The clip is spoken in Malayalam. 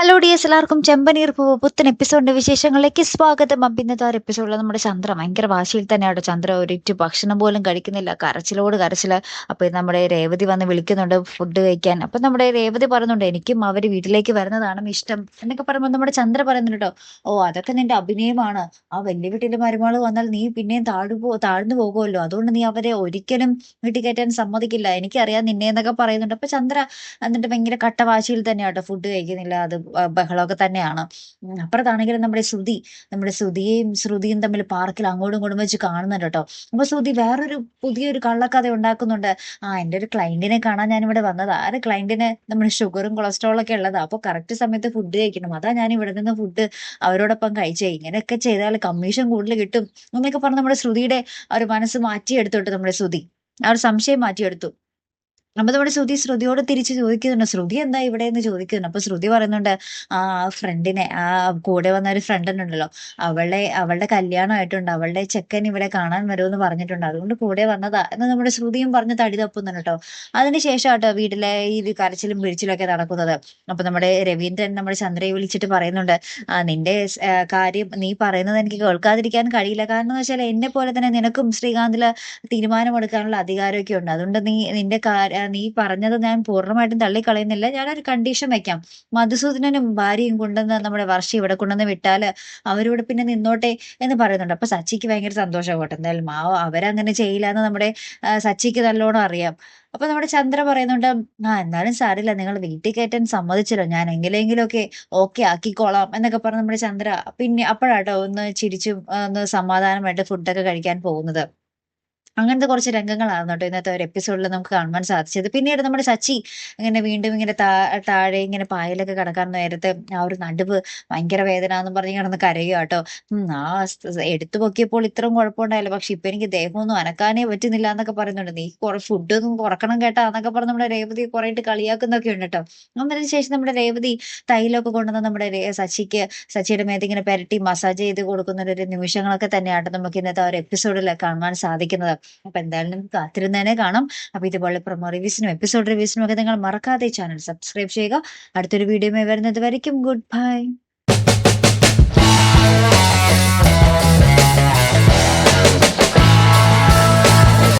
ഹലോ ഡി എസ് എല്ലാവർക്കും ചെമ്പനീർ പൂവ് പുത്തൻ എപ്പിസോഡിന്റെ വിശേഷങ്ങളിലേക്ക് സ്വാഗതം. അപ്പം ഇന്നത്തെ ഒരു എപ്പിസോഡിൽ നമ്മുടെ ചന്ദ്ര ഭയങ്കര വാശിയിൽ തന്നെയാണ് ചന്ദ്ര ഒരിറ്റ് ഭക്ഷണം പോലും കഴിക്കുന്നില്ല. കരച്ചിലോട് കരച്ചിൽ. അപ്പൊ ഇത് നമ്മുടെ രേവതി വന്ന് വിളിക്കുന്നുണ്ട് ഫുഡ് കഴിക്കാൻ. അപ്പൊ നമ്മുടെ രേവതി പറയുന്നുണ്ട് എനിക്കും അവർ വീട്ടിലേക്ക് വരുന്നതാണ് ഇഷ്ടം എന്നൊക്കെ പറയുമ്പോൾ നമ്മുടെ ചന്ദ്ര പറയുന്നുണ്ടോ ഓ അതൊക്കെ നിന്റെ അഭിനയമാണ്. ആ വലിയ വീട്ടിലെ മരുമാൾ വന്നാൽ നീ പിന്നെയും താഴു പോ താഴ്ന്നു പോകുമല്ലോ. അതുകൊണ്ട് നീ അവരെ ഒരിക്കലും വീട്ടിൽ കയറ്റാൻ സമ്മതിക്കില്ല. എനിക്കറിയാം നിന്നെ എന്നൊക്കെ പറയുന്നുണ്ട്. അപ്പൊ ചന്ദ്ര എന്നിട്ട് ഭയങ്കര കട്ട വാശിയിൽ തന്നെയാട്ടോ ഫുഡ് കഴിക്കുന്നില്ല. അത് ബഹളമൊക്കെ തന്നെയാണ്. അപ്പുറത്താണെങ്കിലും നമ്മുടെ ശ്രുതി നമ്മുടെ ശ്രുതിയെയും ശ്രുതിയും തമ്മിൽ പാർക്കിൽ അങ്ങോട്ടും ഇങ്ങോട്ടും വെച്ച് കാണുന്നുണ്ട് കേട്ടോ. അപ്പൊ ശ്രുതി വേറൊരു പുതിയൊരു കള്ളക്കഥ ഉണ്ടാക്കുന്നുണ്ട്. ആ എന്റെ ഒരു ക്ലയന്റിനെ കാണാൻ ഞാൻ ഇവിടെ വന്നതാ. ആ ഒരു ക്ലയന്റിന് നമ്മുടെ ഷുഗറും കൊളസ്ട്രോളും ഒക്കെ ഉള്ളതാ. അപ്പൊ കറക്റ്റ് സമയത്ത് ഫുഡ് കഴിക്കണം. അതാ ഞാൻ ഇവിടെ നിന്ന് ഫുഡ് അവരോടൊപ്പം കഴിച്ചേ. ഇങ്ങനെയൊക്കെ ചെയ്താൽ കമ്മീഷൻ കൂടുതൽ കിട്ടും. എന്നൊക്കെ പറഞ്ഞ് നമ്മുടെ ശ്രുതിയുടെ ഒരു മനസ്സ് മാറ്റിയെടുത്തോട്ട് നമ്മുടെ ശ്രുതി. ആ ഒരു സംശയം മാറ്റിയെടുത്തു. അപ്പൊ നമ്മുടെ ശ്രുതി ശ്രുതിയോട് തിരിച്ച് ചോദിക്കുന്നുണ്ട്. ശ്രുതി എന്താ ഇവിടെ എന്ന് ചോദിക്കുന്നുണ്ട്. അപ്പൊ ശ്രുതി പറയുന്നുണ്ട് ആ ഫ്രണ്ടിനെ ആ കൂടെ വന്ന ഒരു ഫ്രണ്ട് ഉണ്ടല്ലോ. അവളെ അവളുടെ കല്യാണമായിട്ടുണ്ട് അവളുടെ ചെക്കൻ ഇവിടെ കാണാൻ വരുമെന്ന് പറഞ്ഞിട്ടുണ്ട്. അതുകൊണ്ട് കൂടെ വന്നതാ എന്ന് നമ്മുടെ ശ്രുതിയും പറഞ്ഞ് തടി തപ്പുന്നുണ്ട് കേട്ടോ. അതിനുശേഷം കേട്ടോ വീട്ടിലെ ഈ കരച്ചിലും പിഴിച്ചിലും ഒക്കെ നടക്കുന്നത്. അപ്പൊ നമ്മുടെ രവീന്ദ്രൻ നമ്മുടെ ചന്ദ്രയെ വിളിച്ചിട്ട് പറയുന്നുണ്ട് നിന്റെ കാര്യം നീ പറയുന്നത് എനിക്ക് കേൾക്കാതിരിക്കാൻ കഴിയില്ല. കാരണം എന്ന് വെച്ചാൽ എന്നെ പോലെ തന്നെ നിനക്കും ശ്രീകാന്തിൽ തീരുമാനമെടുക്കാനുള്ള അധികാരമൊക്കെ ഉണ്ട്. അതുകൊണ്ട് നീ നിന്റെ കാ- നീ പറഞ്ഞത് ഞാൻ പൂർണമായിട്ടും തള്ളിക്കളയുന്നില്ല. ഞാനൊരു കണ്ടീഷൻ വെക്കാം. മധുസൂദനനും ഭാര്യയും കൊണ്ടുവന്ന് നമ്മുടെ വർഷി ഇവിടെ കൊണ്ടുവന്ന് വിട്ടാൽ അവരോട് പിന്നെ നിന്നോട്ടെ എന്ന് പറയുന്നുണ്ട്. അപ്പൊ സച്ചിക്ക് ഭയങ്കര സന്തോഷമാവട്ടെ എന്തായാലും മാവ് അവരങ്ങനെ ചെയ്യില്ല എന്ന് നമ്മുടെ സച്ചിക്ക് നല്ലോണം അറിയാം. അപ്പൊ നമ്മുടെ ചന്ദ്ര പറയുന്നുണ്ട് ആ എന്നാലും സാരില്ല നിങ്ങൾ വീട്ടിൽ കയറ്റാൻ സമ്മതിച്ചല്ലോ. ഞാൻ എങ്ങനെയെങ്കിലും ഒക്കെ ഓക്കെ ആക്കിക്കോളാം എന്നൊക്കെ പറഞ്ഞ് നമ്മുടെ ചന്ദ്ര പിന്നെ അപ്പോഴാട്ടോ ഒന്ന് ചിരിച്ചും ഒന്ന് സമാധാനമായിട്ട് ഫുഡൊക്കെ കഴിക്കാൻ പോകുന്നത്. അങ്ങനത്തെ കുറച്ച് രംഗങ്ങളാണ് കേട്ടോ ഇന്നത്തെ ഒരു എപ്പിസോഡിൽ നമുക്ക് കാണുവാൻ സാധിച്ചത്. പിന്നീട് നമ്മുടെ സച്ചി ഇങ്ങനെ വീണ്ടും ഇങ്ങനെ താഴെ ഇങ്ങനെ പായലൊക്കെ കിടക്കാൻ നേരത്തെ ആ ഒരു നടുവ് ഭയങ്കര വേദന എന്ന് പറഞ്ഞ് കിടന്ന് കരയുക കേട്ടോ. ആ എടുത്തു പൊക്കിയപ്പോൾ ഇത്രയും കുഴപ്പമുണ്ടായില്ല. പക്ഷെ ഇപ്പൊ എനിക്ക് ദേഹമൊന്നും അനക്കാനേ പറ്റുന്നില്ല എന്നൊക്കെ പറയുന്നുണ്ട്. നീ കുറെ ഫുഡ് ഒന്നും കുറക്കണം കേട്ടാ എന്നൊക്കെ പറഞ്ഞ് നമ്മുടെ രേവതി കുറെ കളിയാക്കുന്നൊക്കെ ഉണ്ട് കേട്ടോ. അന്നതിന് ശേഷം നമ്മുടെ രേവതി തൈലൊക്കെ കൊണ്ടുവന്ന് നമ്മുടെ സച്ചിക്ക് സച്ചിയുടെ മേത്ത് ഇങ്ങനെ പെരട്ടി മസാജ് ചെയ്ത് കൊടുക്കുന്ന ഒരു നിമിഷങ്ങളൊക്കെ തന്നെയാണ് നമുക്ക് ഇന്നത്തെ ആ ഒരു എപ്പിസോഡിൽ കാണുവാൻ സാധിക്കുന്നത്. അപ്പൊ എന്തായാലും കാത്തിരുന്നേനെ കാണാം. അപ്പൊ ഇതുപോലെ പ്രൊമോ റിവ്യൂസിനും എപ്പിസോഡ് റിവ്യൂസിനും ഒക്കെ നിങ്ങൾ മറക്കാതെ ചാനൽ സബ്സ്ക്രൈബ് ചെയ്യുക. അടുത്തൊരു വീഡിയോ വരുന്നത് വരയ്ക്കും. Good bye